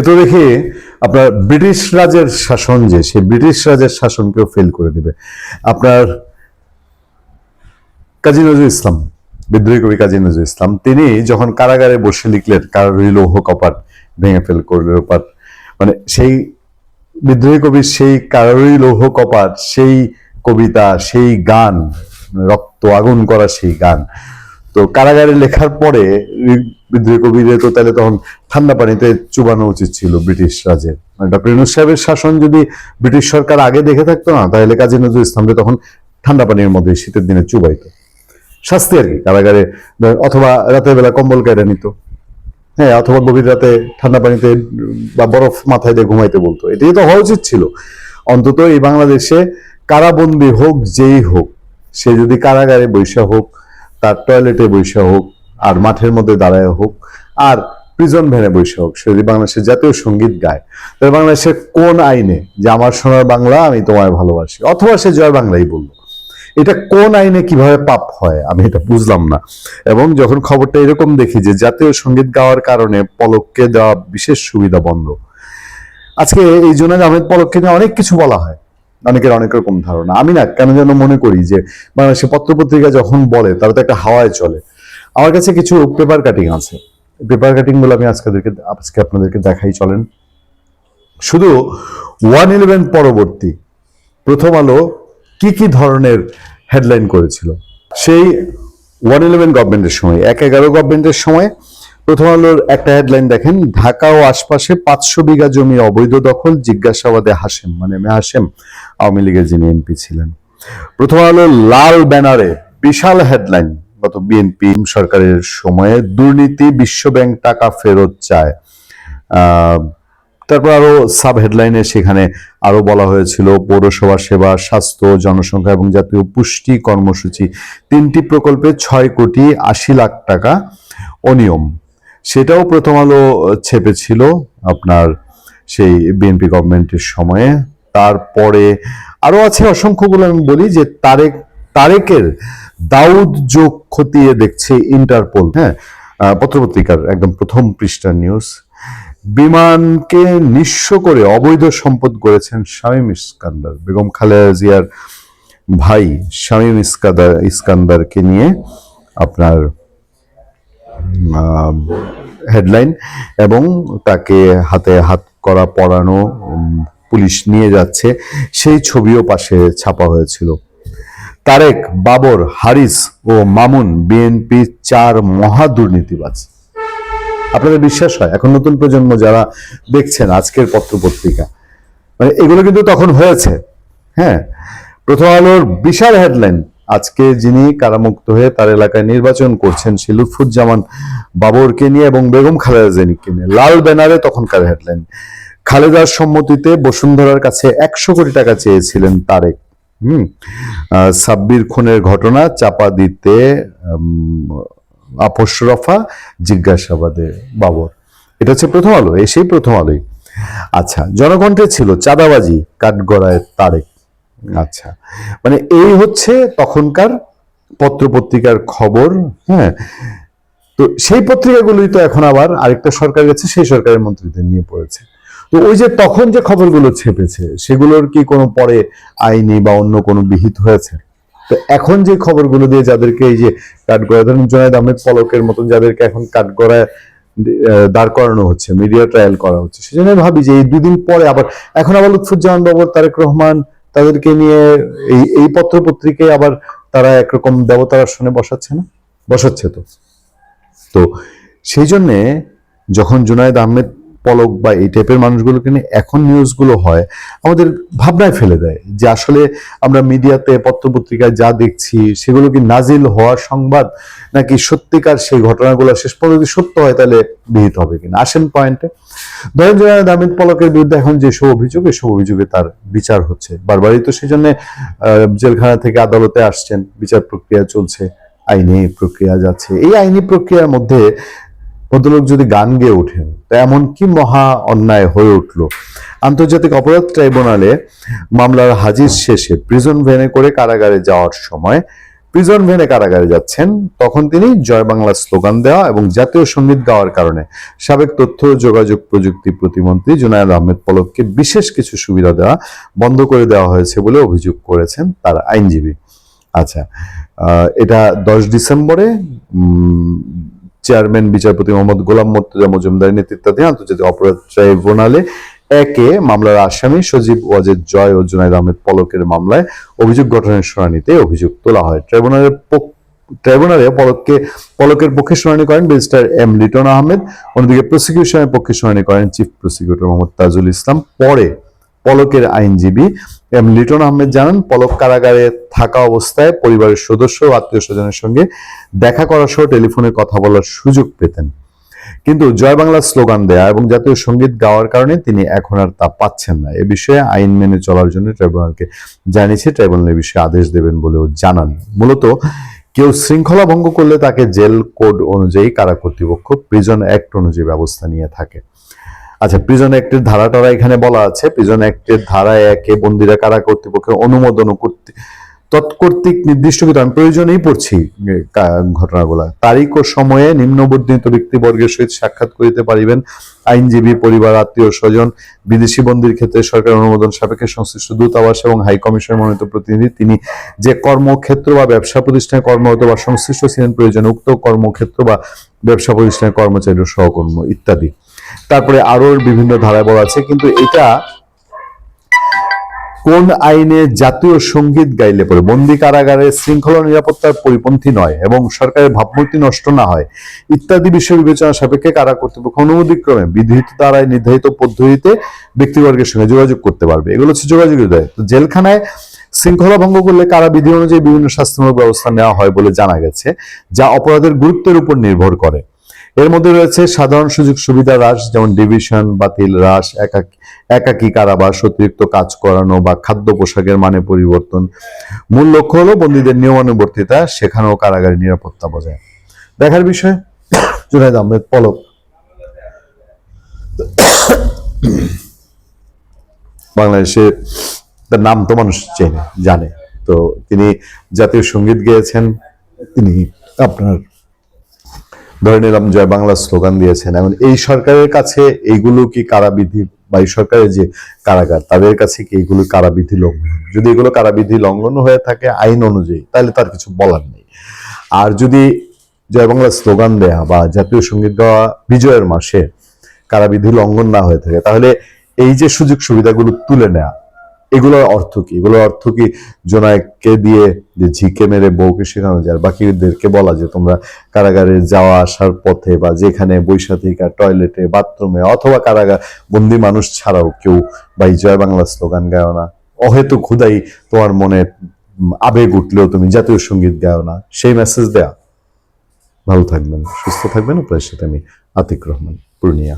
এত দেখে আপনার ব্রিটিশ রাজের শাসন যে, সেই ব্রিটিশ রাজের শাসনকেও ফেল করে দিবে। আপনার কাজী নজরুল ইসলাম, বিদ্রোহী কবি কাজী নজরুল ইসলাম, তিনি যখন কারাগারে বসে লিখলেন কারোরই লৌহ কপাট ভেঙে ফেল করলে পাট মানে সেই বিদ্রোহী কবির সেই কারোরই লৌহ কপাট, সেই কবিতা, সেই গান, রক্ত আগুন করা সেই গান তো কারাগারে লেখার পরে বিদ্রোহী কবিদের তো তাহলে তখন ঠান্ডা পানিতে চুবানো উচিত ছিল ব্রিটিশ রাজের মানে ডক্টর ইউনুস সাহেবের শাসন যদি ব্রিটিশ সরকার আগে দেখে থাকতো না, তাহলে কাজী নজরুল ইসলামকে তখন ঠান্ডা পানির মধ্যে শীতের দিনে চুবাইতো। শাস্তি আর কি, কারাগারে অথবা রাতের বেলা কম্বল কেটে নিত। হ্যাঁ অথবা গভীর রাতে ঠান্ডা পানিতে বা বরফ মাথায় দিয়ে ঘুমাইতে বলতো। এটাই তো হওয়া উচিত ছিল। অন্তত এই বাংলাদেশে কারাবন্দী হোক, যেই হোক, সে যদি কারাগারে বৈশা হোক তার টয়লেটে বৈশা হোক, আর মাঠের মধ্যে দাঁড়ায় হোক, আর প্রিজন ভ্যানে বৈশা হোক, সে যদি বাংলাদেশের জাতীয় সংগীত গায়, তাহলে বাংলাদেশের কোন আইনে যে আমার সোনার বাংলা আমি তোমায় ভালোবাসি, অথবা সে জয় বাংলাই বলল, এটা কোন আইনে কীভাবে পাপ হয় আমি এটা বুঝলাম না। এবং যখন খবরটা এরকম দেখি যে জাতীয় সংগীত গাওয়ার কারণে পলককে দেওয়া বিশেষ সুবিধা বন্ধ। আজকে এই জন্য আহমেদ পলককে নিয়ে অনেক কিছু বলা হয় অনেকের অনেক রকম ধারণা। আমি না কেন যেন মনে করি যে বাংলাদেশে পত্রপত্রিকা যখন বলে তারা তো একটা হাওয়ায় চলে। আমার কাছে কিছু পেপার কাটিং আছে। পেপার কাটিংগুলো আমি আজকে আজকে আপনাদেরকে দেখাই, চলেন। শুধু ওয়ান ইলেভেন পরবর্তী, প্রথম আলো কি কি ধরনের হেডলাইন করেছিল? সেই ওয়ান ইলেভেন গভর্নমেন্টের সময়, এক এগারো গভর্নমেন্টের সময় প্রথম আলোর একটা হেডলাইন দেখেন, ঢাকা ও আশপাশে পাঁচশো বিঘা জমি অবৈধ দখল, জিজ্ঞাসাবাদে হাসেম মানে মে হাসেম আওয়ামী লীগের যিনি এমপি ছিলেন। প্রথম আলো লাল ব্যানারে বিশাল হেডলাইন গত বিএনপি সরকারের সময়ে দুর্নীতি, বিশ্বব্যাংক টাকা ফেরত চায়। তারপর আরও সাব হেডলাইনে সেখানে আরও বলা হয়েছিল, পৌরসভা সেবা, স্বাস্থ্য, জনসংখ্যা এবং জাতীয় পুষ্টি কর্মসূচি, তিনটি প্রকল্পে ছয় কোটি আশি লাখ টাকা অনিয়ম। সেটাও প্রথম আলো ছেপেছিল আপনার সেই বিএনপি গভর্নমেন্টের সময়ে। তারপরে আরও আছে অসংখ্যগুলো আমি বলি যে তারেক, তারেকের দাউদ যোগ খতিয়ে দেখছে ইন্টারপোল হ্যাঁ? পত্রপত্রিকার একদম প্রথম পৃষ্ঠার নিউজ। বিমানকে নিঃস্ব করে অবৈধ সম্পদ গড়েছেন শামীম ইস্কান্দার, বেগম খালেদা জিয়ার ভাই শামীম ইস্কাদার, ইস্কান্দারকে নিয়ে আপনার হেডলাইন এবং তাকে হাতে হাত করা উম, পুলিশ নিয়ে যাচ্ছে। সেই ছবিও পাশে ছাপা হয়েছিল। তারেক বাবর হারিস ও মামুন বিএনপি চার মহা দুর্নীতিবাজ। আপনাদের বিশ্বাস হয় এখন নতুন প্রজন্ম যারা দেখছেন আজকের পত্রপত্রিকা মানে এগুলো কিন্তু তখন হয়েছে। হ্যাঁ প্রথম আলোর বিশাল হেডলাইন আজকে যিনি কারামুক্ত হয়ে তার এলাকায় নির্বাচন করছেন, সে লুৎফুজ্জামান বাবরকে নিয়ে এবং বেগম খালেদা জেনিককে নিয়ে। লাল ব্যানারে তখনকার হেডলাইন খালেদার সম্মতিতে বসুন্ধরার কাছে একশো কোটি টাকা চেয়েছিলেন তারেক। হুম? সাব্বির খুনের ঘটনা চাপা দিতে আপোষ রফা, জিজ্ঞাসাবাদে বাবর। এটা হচ্ছে প্রথম আলো, এসেই প্রথম আলোই। আচ্ছা জনকণ্ঠে ছিল চাঁদাবাজি, কাঠগড়ায় তারেক। আচ্ছা। মানে এই হচ্ছে তখনকার পত্রপত্রিকার খবর হ্যাঁ? তো সেই পত্রিকাগুলোই তো এখন আবার আরেকটা সরকার গেছে, সেই সরকারের মন্ত্রীদের নিয়ে পড়েছে। তো ওই যে তখন যে খবরগুলো ছেপেছে, সেগুলোর কি কোনো পরে আইনি বা অন্য কোনো বিহিত হয়েছে? তো এখন যে খবরগুলো দিয়ে যাদেরকে এই যে কাঠগড়ায় ধরুন জোনায়দ আহমেদ পলকের মতন যাদেরকে এখন কাঠগড়ায় দাঁড় করানো হচ্ছে, মিডিয়া ট্রায়াল করা হচ্ছে, সেজন্য ভাবি যে এই দুদিন পরে আবার, এখন আবার লুৎফুজ্জামান বাবর তারেক রহমান তাদেরকে নিয়ে এই এই পত্র পত্রিকায় আবার তারা একরকম দেবতার আসনে বসাচ্ছে না? বসাচ্ছে তো। তো সেই জন্যে যখন জুনায়দ আহমেদ পলক বা এই টাইপের মানুষগুলোকে নিয়ে এখন নিউজগুলো হয়, আমাদের ভাবনায় ফেলে দেয় যে আসলে আমরা মিডিয়াতে পত্রপত্রিকায় যা দেখছি সেগুলো কি নাজিল হওয়ার সংবাদ নাকি সত্যিকার সেই ঘটনাগুলো শেষ পর্যন্ত সত্য হয় তাহলে বিহিত হবে কিনা? আসেন পয়েন্টে ধরেন জুনায়দ পলকের বিরুদ্ধে এখন যেসব অভিযোগ এসব অভিযোগে তার বিচার হচ্ছে। বারবারই তো সেই জন্য জেলখানা থেকে আদালতে আসছেন। বিচার প্রক্রিয়া চলছে, আইনি প্রক্রিয়া যাচ্ছে। এই আইনি প্রক্রিয়ার মধ্যে ভদ্রলোক যদি গান গেয়ে ওঠেন, তা এমন কি মহা অন্যায় হয়ে উঠল? আন্তর্জাতিক অপরাধ ট্রাইব্যুনালে মামলার হাজির শেষে প্রিজন ভ্যানে করে কারাগারে যাওয়ার সময় প্রিজন ভ্যানে কারাগারে যাচ্ছেন, তখন তিনি জয় বাংলা স্লোগান দেওয়া এবং জাতীয় সংগীত গাওয়ার কারণে সাবেক তথ্য ও যোগাযোগ প্রযুক্তি প্রতিমন্ত্রী জুনায়দ আহমেদ পলককে বিশেষ কিছু সুবিধা দেওয়া বন্ধ করে দেওয়া হয়েছে বলে অভিযোগ করেছেন তার আইনজীবী। আচ্ছা এটা দশ ডিসেম্বরে চেয়ারম্যান, বিচারপতি মোহাম্মদ গোলাম মোর্তজা মজুমদারের নেতৃত্বাধীন আন্তর্জাতিক অপরাধ ট্রাইব্যুনালে একে মামলার আসামি সজীব ওয়াজেদ জয় ও জুনাইদ আহমেদ পলকের মামলায় অভিযোগ গঠনের শুনানিতে অভিযোগ তোলা হয়। ট্রাইব্যুনালের পক- ট্রাইব্যুনালে পলককে, পলকের পক্ষে শুনানি করেন ব্যারিস্টার এম লিটন আহমেদ, অন্যদিকে প্রসিকিউশনের পক্ষে শুনানি করেন চিফ প্রসিকিউটর মোহাম্মদ তাজুল ইসলাম, পরে পলকের আইনজীবী এম লিটন আহমেদ জানান, পলক কারাগারে থাকা অবস্থায় পরিবারের সদস্য ও আত্মীয় স্বজনের সঙ্গে দেখা করা সহ টেলিফোনে কথা বলার সুযোগ পেতেন। কিন্তু জয় বাংলা স্লোগান দেয়া এবং জাতীয় সংগীত গাওয়ার কারণে তিনি এখন আর তা পাচ্ছেন না। এ বিষয়ে আইন মেনে চলার জন্য ট্রাইব্যুনালকে জানিয়েছে ট্রাইব্যুনাল, এ বিষয়ে আদেশ দেবেন বলেও জানান। মূলত কেউ শৃঙ্খলা ভঙ্গ করলে তাকে জেল কোড অনুযায়ী কারা কর্তৃপক্ষ, প্রিজন অ্যাক্ট অনুযায়ী ব্যবস্থা নিয়ে থাকে। আচ্ছা প্রিজন অ্যাক্টের ধারাটারা এখানে বলা আছে। প্রিজন অ্যাক্টের ধারা একে বন্দিরা কারা কর্তৃপক্ষের অনুমোদন কর্তৃ- তৎকর্তৃক নির্দিষ্টকৃত, আমি প্রয়োজনেই পড়ছি ঘটনাগুলা। তারিখ ও সময়ে নিম্নবর্ণিত ব্যক্তিবর্গের সহিত সাক্ষাৎ করিতে পারিবেন আইনজীবী, পরিবার, আত্মীয়, স্বজন, বিদেশি বন্দির ক্ষেত্রে সরকার অনুমোদন সাপেক্ষে সংশ্লিষ্ট দূতাবাস এবং হাই কমিশনের মনোনীত প্রতিনিধি। তিনি যে কর্মক্ষেত্র বা ব্যবসা প্রতিষ্ঠানে কর্মরত বা সংশ্লিষ্ট ছিলেন প্রয়োজন, উক্ত কর্মক্ষেত্র বা ব্যবসা প্রতিষ্ঠানের কর্মচারী সহকর্ম ইত্যাদি। তারপরে আরও বিভিন্ন ধারায় বলা আছে, কিন্তু এটা কোন আইনে জাতীয় সংগীত গাইলে পরে? বন্দি কারাগারে শৃঙ্খলা নিরাপত্তার পরিপন্থী নয় এবং সরকারের ভাবমূর্তি নষ্ট না হয়। ইত্যাদি বিষয় বিবেচনা সাপেক্ষে কারা কর্তৃপক্ষ অনুমতিক্রমে বিধিত দ্বারায় নির্ধারিত পদ্ধতিতে ব্যক্তিবর্গের সঙ্গে যোগাযোগ করতে পারবে? এগুলো হচ্ছে যোগাযোগের দায় তো জেলখানায় শৃঙ্খলা ভঙ্গ করলে কারা বিধি অনুযায়ী বিভিন্ন শাস্তিমূলক ব্যবস্থা নেওয়া হয় বলে জানা গেছে, যা অপরাধের গুরুত্বের উপর নির্ভর করে। এর মধ্যে রয়েছে সাধারণ সুযোগ সুবিধা হ্রাস, যেমন ডিভিশন, বাতিল, হ্রাস, একাকী কারাবাস, অতিরিক্ত কাজ করানো বা খাদ্য পোশাকের মানে পরিবর্তন। মূল লক্ষ্য হলো বন্দীদের নিয়মানুবর্তিতা, সেখানেও কারাগারের নিরাপত্তা বজায়। দেখার বিষয় জুনাইদ আহমেদ পলক। বাংলাদেশে তার নাম তো মানুষ চেনে, জানে। তো তিনি জাতীয় সংগীত গেয়েছেন, তিনি আপনার ধরে নিলাম জয় বাংলা স্লোগান দিয়েছেন। এখন এই সরকারের কাছে এইগুলো কি কারাবিধি? বা এই সরকারের যে কারাগার, তাদের কাছে কি এইগুলো কারাবিধি লঙ্ঘন? যদি এগুলো কারাবিধি লঙ্ঘন হয়ে থাকে আইন অনুযায়ী, তাহলে তার কিছু বলার নেই। আর যদি জয় বাংলা স্লোগান দেয়া বা জাতীয় সংগীত গাওয়া বিজয়ের মাসে কারাবিধি লঙ্ঘন না হয়ে থাকে, তাহলে এই যে সুযোগ সুবিধাগুলো তুলে নেওয়া এগুলোর অর্থ কি? এগুলোর অর্থ কি জোনায়ককে দিয়ে যে ঝিকে মেরে বউকে শেখানো যায়? বাকিদেরকে বলা যে তোমরা কারাগারে যাওয়া, আসার পথে বা যেখানে বৈশা থেকে টয়লেটে, বাথরুমে অথবা কারাগার, বন্দি মানুষ ছাড়াও কেউ বা জয় বাংলা স্লোগান গাও না। অহেতু ক্ষুদাই তোমার মনে আবেগ উঠলেও তুমি জাতীয় সংগীত গাও না। সেই মেসেজ দেয়া। ভালো থাকবেন, সুস্থ থাকবেন। আপনার সাথে আমি আতিক রহমান, পূর্ণিয়া।